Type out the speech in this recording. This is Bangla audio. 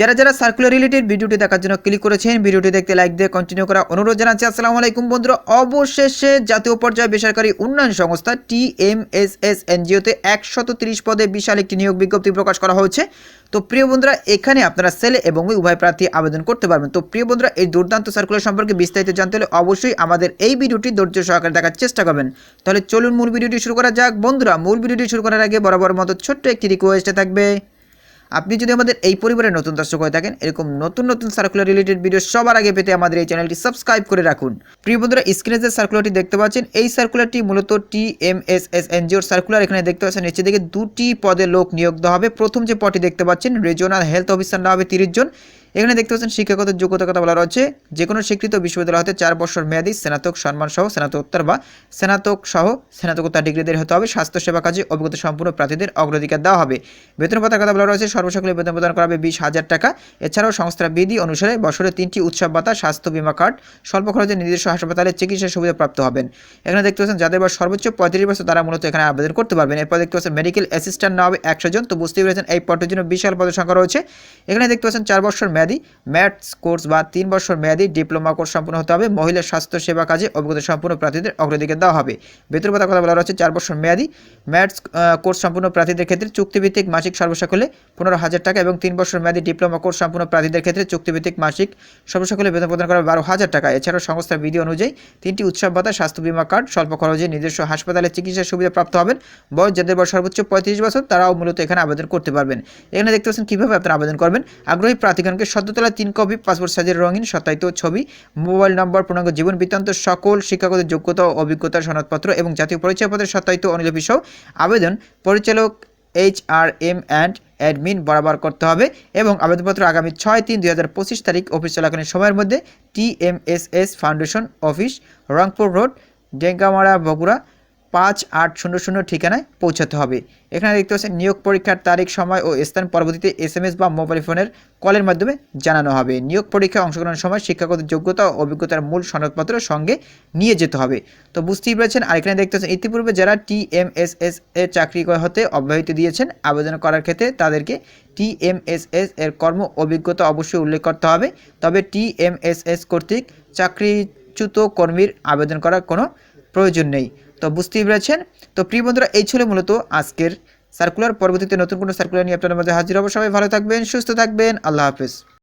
যারা যারা সার্কুলার রিলেটেড ভিডিওটি দেখার জন্য ক্লিক করেছেন, ভিডিওটি দেখতে লাইক দিয়ে কন্টিনিউ করা অনুরোধ জানাচ্ছি। আসসালামু আলাইকুম বন্ধুরা, অবশেষে জাতীয় পর্যায়ে বেসরকারি উন্নয়ন সংস্থা টিএমএসএস এনজিওতে একশত তিরিশ পদে বিশাল একটি নিয়োগ বিজ্ঞপ্তি প্রকাশ করা হয়েছে। তো প্রিয় বন্ধুরা, এখানে আপনারা ছেলে এবং উভয় প্রার্থী আবেদন করতে পারবেন। তো প্রিয় বন্ধুরা, এই দুর্দান্ত সার্কুলার সম্পর্কে বিস্তারিত জানতে হলে অবশ্যই আমাদের এই ভিডিওটি ধৈর্য সহকারে দেখার চেষ্টা করবেন। তাহলে চলুন মূল ভিডিওটি শুরু করা যাক। বন্ধুরা, মূল ভিডিওটি শুরু করার আগে বরাবর মতো ছোট্ট একটি রিকোয়েস্টে থাকবে। আপনি যদি আমাদের এই পরিবারের নতুন দর্শক হয়ে থাকেন, এরকম নতুন নতুন সার্কুলার রিলেটেড ভিডিও সবার আগে পেতে আমাদের এই চ্যানেলটি সাবস্ক্রাইব করে রাখুন। প্রিয় বন্ধুরা স্ক্রিনে যে সার্কুলারটি দেখতে পাচ্ছেন, এই সার্কুলারটি মূলত টি এম এস এস এনজিওর সার্কুলার এখানে দেখতে পাচ্ছেন। নিচে দিকে দুটি পদে লোক নিয়োগ দেওয়া হবে। প্রথম যে পদটি দেখতে পাচ্ছেন রিজিওনাল হেলথ অফিসার নেওয়া হবে তিরিশ জন। এখানে দেখতে পাচ্ছেন শিক্ষাগত যোগ্যতার কথা বলা রয়েছে। যে কোনো স্বীকৃত বিশ্ববিদ্যালয় হতে চার বছর মেয়াদী স্নাতক সম্মান সহ স্নাতকোত্তর বা স্নাতক সহ স্নাতকোত্তর ডিগ্রিদের হতে হবে। স্বাস্থ্যসেবা কাজে অভিজ্ঞতা সম্পূর্ণ প্রার্থীদের অগ্রাধিকার দেওয়া হবে। বেতন ভাতার কথা বলা রয়েছে। সর্বসকলে বেতন প্রদান করা হবে বিশ হাজার টাকা। এছাড়াও সংস্থার বিধি অনুসারে বছরে তিনটি উৎসব ভাতা, স্বাস্থ্য বীমা কার্ড, স্বল্প খরচে নিজস্ব হাসপাতালে চিকিৎসা সুবিধা প্রাপ্ত হবেন। এখানে দেখতে পাচ্ছেন যাদের বয়স সর্বোচ্চ পঁয়ত্রিশ বছর, তারা মূলত এখানে আবেদন করতে পারবেন। এরপর দেখতে পাচ্ছেন মেডিকেল অ্যাসিস্ট্যান্ট নেওয়া হবে একশো জন। তো বুঝতেই পেরেছেন, এই পদের জন্য বিশাল পদের সংখ্যা রয়েছে। এখানে দেখতে পাচ্ছেন চার বছর মেয়াদি, ম্যাথস কোর্স বা তিন বছর মেয়াদি ডিপ্লোমা কোর্স সম্পূর্ণ হতে হবে। মহিলা স্বাস্থ্য সেবা কাজে অভিজ্ঞতা সম্পূর্ণ প্রার্থীদের অগ্রাধিকার দেওয়া হবে। বেতন কথা বলা রয়েছে চার বছর মেয়াদি, ম্যাথস কোর্স সম্পূর্ণ প্রার্থীদের ক্ষেত্রে চুক্তিভিত্তিক মাসিক সর্বসাকলে পনেরো হাজার টাকা এবং তিন বছর মেয়াদি ডিপ্লোমা কোর্স সম্পূর্ণ প্রার্থীদের ক্ষেত্রে চুক্তিভিত্তিক মাসিক সর্বসাকলে বেতন প্রদান করা বারো হাজার টাকা। এছাড়াও সংস্থার বিধি অনুযায়ী তিনটি উৎসব ভাতা, স্বাস্থ্য বীমা কার্ড, স্বল্প খরচে নিজস্ব হাসপাতালে চিকিৎসা সুবিধা প্রাপ্ত হবেন। বয়স যাদের বয়স সর্বোচ্চ পঁয়ত্রিশ বছর, তারাও মূলত এখানে আবেদন করতে পারবেন। এখানে দেখতে পাচ্ছেন কীভাবে আপনারা আবেদন করবেন। আগ্রহী প্রার্থীগণকে সদ্যতলা তিন কপি, পাসপোর্ট সাইজের রঙিন, সত্যায়িত ছবি, মোবাইল নম্বর, পূর্ণাঙ্গ জীবন বৃত্তান্ত, সকল শিক্ষাগত যোগ্যতা ও অভিজ্ঞতার সনদপত্র এবং জাতীয় পরিচয়পত্রের সত্যায়িত অনুলিপি সহ আবেদন পরিচালক H R M and admin বরাবর করতে হবে এবং আবেদনপত্র আগামী ছয় তিন দুই তারিখ অফিস চলাকালীন সময়ের মধ্যে TMSS foundation office, Rangpur road, Dengamara, Bogura. পাঁচ আট শূন্য শূন্য ঠিকানায় পৌঁছাতে হবে। এখানে দেখতে পাচ্ছেন, নিয়োগ পরীক্ষার তারিখ, সময় ও স্থান পরবর্তীতে এস এম এস বা মোবাইল ফোনের কলের মাধ্যমে জানানো হবে। নিয়োগ পরীক্ষায় অংশগ্রহণের সময় শিক্ষাগত যোগ্যতা ও অভিজ্ঞতার মূল সনদপত্র সঙ্গে নিয়ে যেতে হবে। তো বুঝতেই পেরেছেন, আর এখানে দেখতে পাচ্ছেন, ইতিপূর্বে যারা টিএমএসএস এর চাকরি হতে অব্যাহতি দিয়েছেন, আবেদন করার ক্ষেত্রে তাদেরকে টিএমএসএস এর কর্ম অভিজ্ঞতা অবশ্যই উল্লেখ করতে হবে। তবে টিএমএসএস কর্তৃক চাকরিচ্যুত কর্মীর আবেদন করার কোনো প্রয়োজন নেই। তো বুঝতেই পেরেছেন? তো প্রিয় বন্ধুরা, এই ছিল মূলত আজকের সার্কুলার পরবর্তীতে নতুন কোনো সার্কুলার নিয়ে আপনাদের মধ্যে হাজির হব। সবাই ভালো থাকবেন, সুস্থ থাকবেন। আল্লাহ হাফেজ।